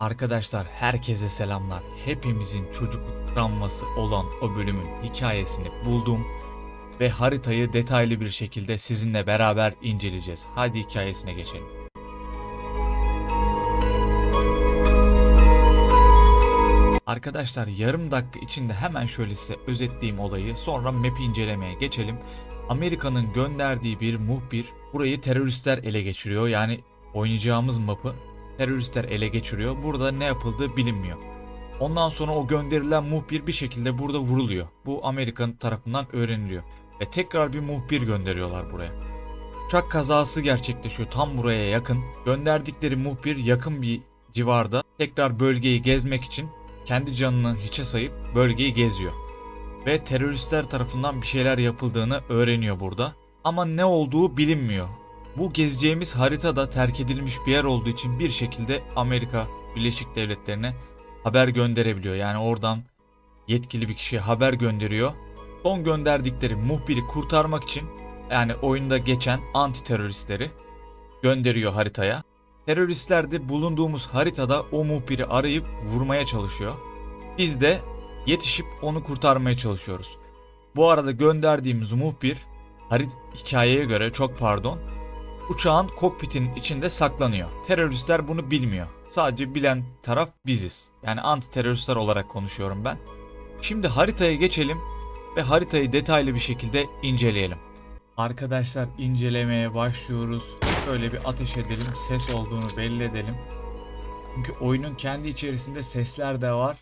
Arkadaşlar herkese selamlar. Hepimizin çocukluk travması olan o bölümün hikayesini buldum ve haritayı detaylı bir şekilde sizinle beraber inceleyeceğiz. Hadi hikayesine geçelim. Arkadaşlar yarım dakika içinde hemen şöyle size özetleyeyim olayı. Sonra map'i incelemeye geçelim. Amerika'nın gönderdiği bir muhbir burayı teröristler ele geçiriyor. Yani oynayacağımız map'ı teröristler ele geçiriyor. Burada ne yapıldığı bilinmiyor. Ondan sonra o gönderilen muhbir bir şekilde burada vuruluyor. Bu Amerika'nın tarafından öğreniliyor. Ve tekrar bir muhbir gönderiyorlar buraya. Uçak kazası gerçekleşiyor tam buraya yakın. Gönderdikleri muhbir yakın bir civarda tekrar bölgeyi gezmek için kendi canını hiçe sayıp bölgeyi geziyor. Ve teröristler tarafından bir şeyler yapıldığını öğreniyor burada. Ama ne olduğu bilinmiyor. Bu gezeceğimiz haritada terk edilmiş bir yer olduğu için bir şekilde Amerika Birleşik Devletleri'ne haber gönderebiliyor. Yani oradan yetkili bir kişiye haber gönderiyor. Son gönderdikleri muhbiri kurtarmak için yani oyunda geçen anti teröristleri gönderiyor haritaya. Teröristler de bulunduğumuz haritada o muhbiri arayıp vurmaya çalışıyor. Biz de yetişip onu kurtarmaya çalışıyoruz. Bu arada gönderdiğimiz muhbir harit hikayeye göre çok pardon uçağın kokpitinin içinde saklanıyor. Teröristler bunu bilmiyor. Sadece bilen taraf biziz. Yani anti teröristler olarak konuşuyorum ben. Şimdi haritaya geçelim ve haritayı detaylı bir şekilde inceleyelim. Arkadaşlar incelemeye başlıyoruz. Şöyle bir ateş edelim. Ses olduğunu belli edelim. Çünkü oyunun kendi içerisinde sesler de var.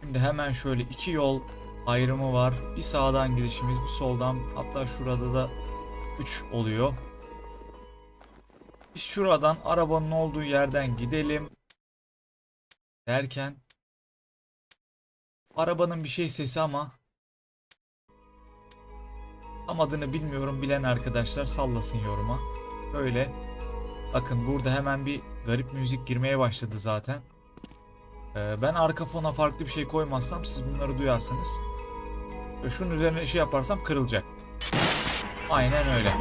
Şimdi hemen şöyle iki yol ayrımı var. Bir sağdan girişimiz, bir soldan. Hatta şurada da 3 oluyor. Biz şuradan arabanın olduğu yerden gidelim. Derken arabanın bir şey sesi ama tam adını bilmiyorum bilen arkadaşlar sallasın yoruma. Böyle bakın burada hemen bir garip müzik girmeye başladı zaten. Ee, ben arka fona farklı bir şey koymazsam siz bunları duyarsınız. Şunun üzerine şey yaparsam kırılacak. Aynen öyle.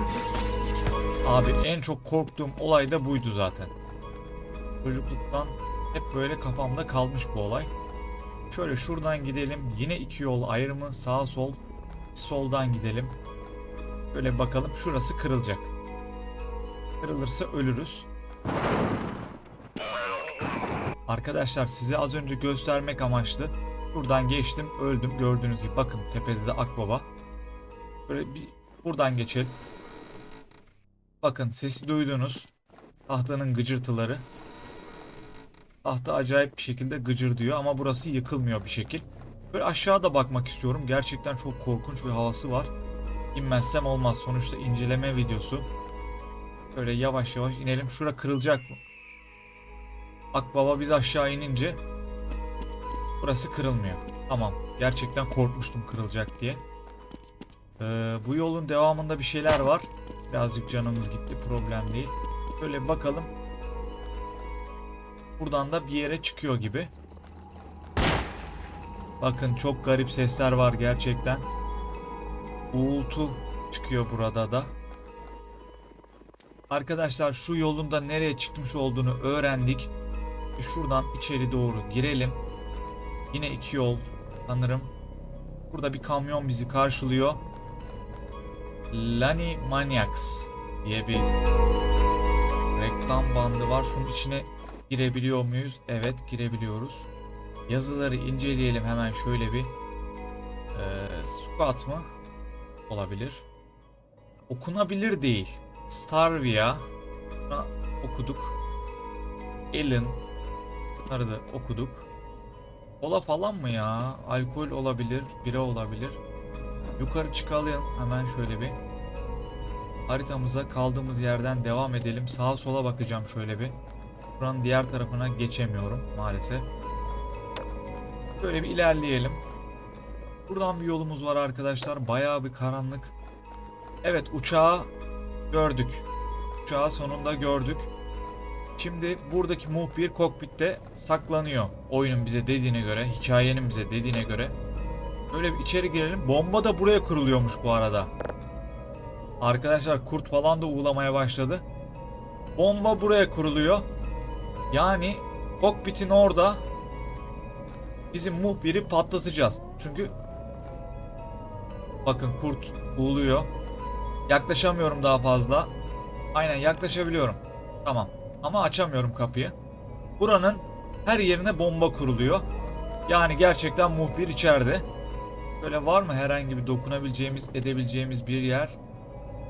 Abi en çok korktuğum olay da buydu zaten. Çocukluktan hep böyle kafamda kalmış bu olay. Şöyle şuradan gidelim. Yine iki yol ayrımı sağ sol. Soldan gidelim. Böyle bakalım şurası kırılacak. Kırılırsa ölürüz. Arkadaşlar size az önce göstermek amaçlı buradan geçtim öldüm gördüğünüz gibi bakın tepede de akbaba. Böyle bir buradan geçelim. Bakın sesi duydunuz. Tahtanın gıcırtıları. Tahta acayip bir şekilde gıcır diyor ama burası yıkılmıyor bir şekil. Böyle aşağıda bakmak istiyorum. Gerçekten çok korkunç bir havası var. İnmezsem olmaz. Sonuçta inceleme videosu. Böyle yavaş yavaş inelim. Şura kırılacak mı? Akbaba biz aşağı inince burası kırılmıyor. Tamam. Gerçekten korkmuştum kırılacak diye. Ee, bu yolun devamında bir şeyler var. Birazcık canımız gitti. Problem değil. Şöyle bir bakalım. Buradan da bir yere çıkıyor gibi. Bakın çok garip sesler var gerçekten. Uğultu çıkıyor burada da. Arkadaşlar şu yolun da nereye çıkmış olduğunu öğrendik. Şuradan içeri doğru girelim. Yine iki yol sanırım. Burada bir kamyon bizi karşılıyor. Lani Maniacs diye bir reklam bandı var. Şunun içine girebiliyor muyuz? Evet girebiliyoruz. Yazıları inceleyelim hemen şöyle bir. Ee, squat mı? Olabilir. Okunabilir değil. Starvia. Okuduk. Ellen. Bunları da okuduk. Kola falan mı ya? Alkol olabilir. Bira olabilir. Yukarı çıkalım hemen şöyle bir. Haritamıza kaldığımız yerden devam edelim. Sağa sola bakacağım şöyle bir. Buranın diğer tarafına geçemiyorum maalesef. Böyle bir ilerleyelim. Buradan bir yolumuz var arkadaşlar. Bayağı bir karanlık. Evet uçağı gördük. Uçağı sonunda gördük. Şimdi buradaki muhbir kokpitte saklanıyor. Oyunun bize dediğine göre, hikayenin bize dediğine göre. Böyle bir içeri girelim. Bomba da buraya kuruluyormuş bu arada. Arkadaşlar kurt falan da uğulamaya başladı. Bomba buraya kuruluyor. Yani Kokpitin orada bizim muhbiri patlatacağız. Çünkü bakın kurt uğuluyor. Yaklaşamıyorum daha fazla. Aynen yaklaşabiliyorum. Tamam. Ama açamıyorum kapıyı. Buranın her yerine bomba kuruluyor. Yani gerçekten muhbir içeride. Böyle var mı herhangi bir dokunabileceğimiz, edebileceğimiz bir yer?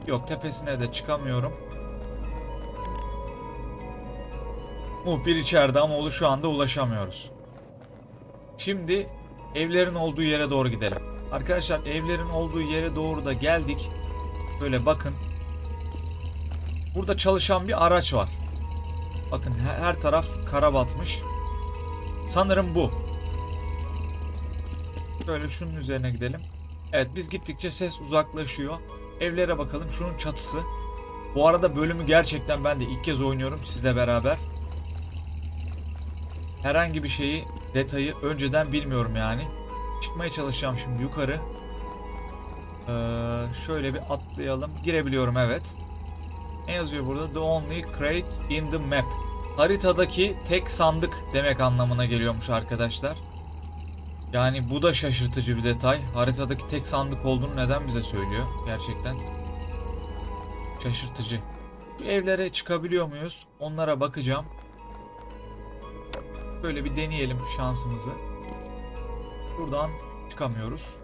Yok tepesine de çıkamıyorum. Muhbir içeride ama onu şu anda ulaşamıyoruz. Şimdi evlerin olduğu yere doğru gidelim. Arkadaşlar evlerin olduğu yere doğru da geldik. Böyle bakın. Burada çalışan bir araç var. Bakın he- her taraf kara batmış. Sanırım bu. Böyle şunun üzerine gidelim. Evet biz gittikçe ses uzaklaşıyor. Evlere bakalım. Şunun çatısı. Bu arada bölümü gerçekten ben de ilk kez oynuyorum sizle beraber. Herhangi bir şeyi, detayı önceden bilmiyorum yani. Çıkmaya çalışacağım şimdi yukarı. Ee, şöyle bir atlayalım. Girebiliyorum evet. Ne yazıyor burada? The only crate in the map. Haritadaki tek sandık demek anlamına geliyormuş arkadaşlar. Yani bu da şaşırtıcı bir detay. Haritadaki tek sandık olduğunu neden bize söylüyor? Gerçekten şaşırtıcı. Şu evlere çıkabiliyor muyuz? Onlara bakacağım. Böyle bir deneyelim şansımızı. Buradan çıkamıyoruz.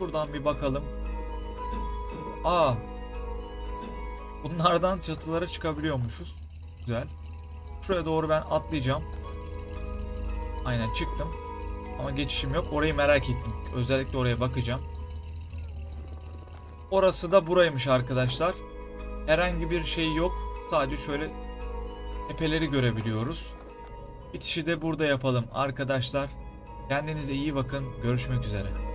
Buradan bir bakalım. Aa. Bunlardan çatılara çıkabiliyormuşuz. Güzel. Şuraya doğru ben atlayacağım. Aynen çıktım. Ama geçişim yok. Orayı merak ettim. Özellikle oraya bakacağım. Orası da buraymış arkadaşlar. Herhangi bir şey yok. Sadece şöyle tepeleri görebiliyoruz. Bitişi de burada yapalım arkadaşlar. Kendinize iyi bakın. Görüşmek üzere.